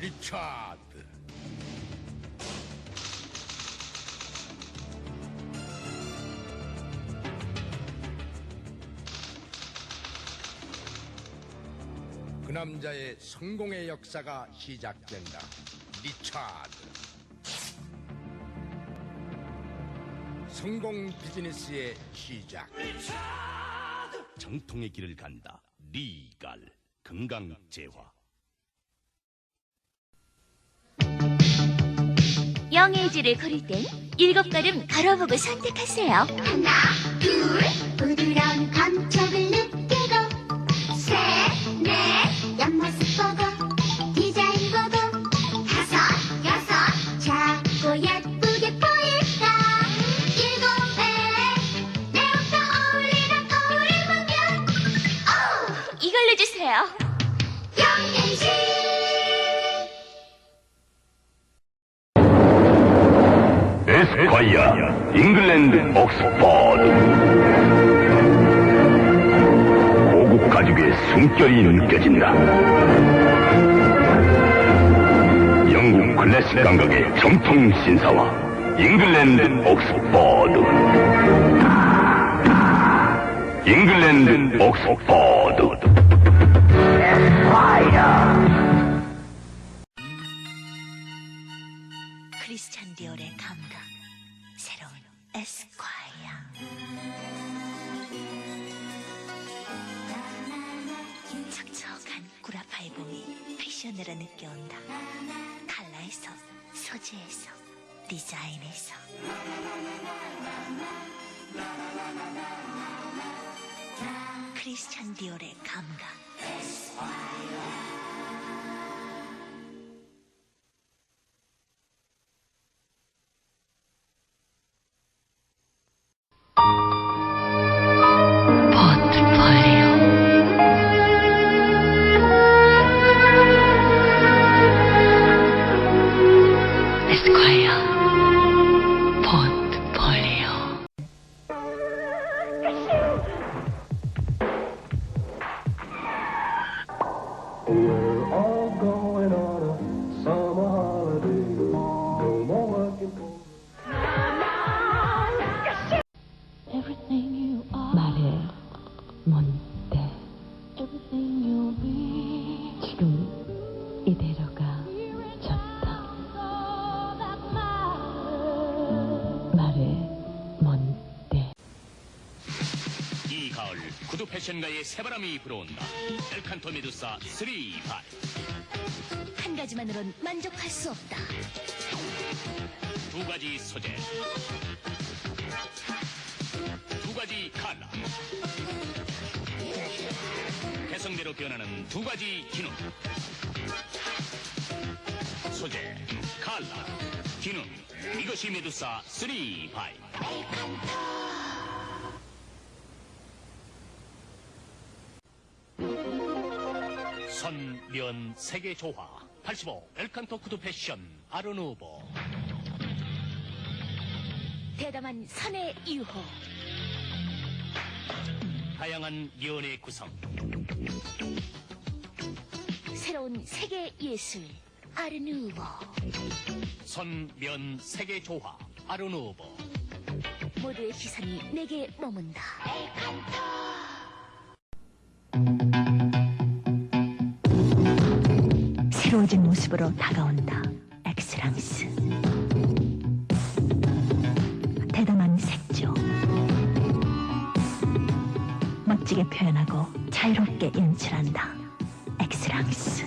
리차드. 그 남자의 성공의 역사가 시작된다. 리차드. 성공 비즈니스의 시작. 정통의 길을 간다. 리갈 건강 재화. 영예지를 걸을 땐 일곱 걸음 걸어보고 선택하세요. 하나, 둘, 부드러운 감촉을 느끼고 셋, 넷, 옆모습 보고 디자인 보고 다섯, 여섯, 작고 예쁘게 보일까 일곱 배, 내 옷과 어울리는 거울을 보면 오! 이걸로 주세요. 영예지 에스콰이어 잉글랜드 옥스퍼드 고급 가죽의 숨결이 느껴진다. 영국 클래식 감각의 정통 신사와 잉글랜드 옥스퍼드 잉글랜드 옥스퍼드 크리스찬 디올의 감각. 에스콰이어. 촉촉한 구라파의 봄이 패션으로 느껴온다. 칼라에서, 소재에서, 디자인에서. 크리스찬 디올의 감각. 포트폴리오. 말해. 뭔데? 지금 이대로가 좋다. 말해. 뭔데? 이 가을 구두 패션가의 새바람이 불어온다. 엘칸토 메두사 3 파이. 한 가지만으론 만족할 수 없다. 두 가지 소재, 두 컬러, 개성대로 변하는 두 가지 기능. 소재, 컬러, 기능. 이것이 메두사 3 파이. 선면 세계 조화 85 엘칸토 구두 패션 아르누보 대담한 선의 유호. 다양한 연애 구성 새로운 세계 예술. 아르누보. 선면 세계 조화 아르누보 모두의 시선이 내게 머문다. 새로워진 모습으로 다가온다. 엑스랑스. 멋지게 표현하고 자유롭게 연출한다. 엑스랑스.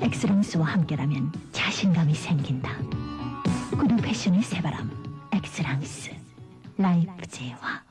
엑스랑스와 함께라면 자신감이 생긴다. 구두 패션의 새바람. 엑스랑스. 라이프 제화.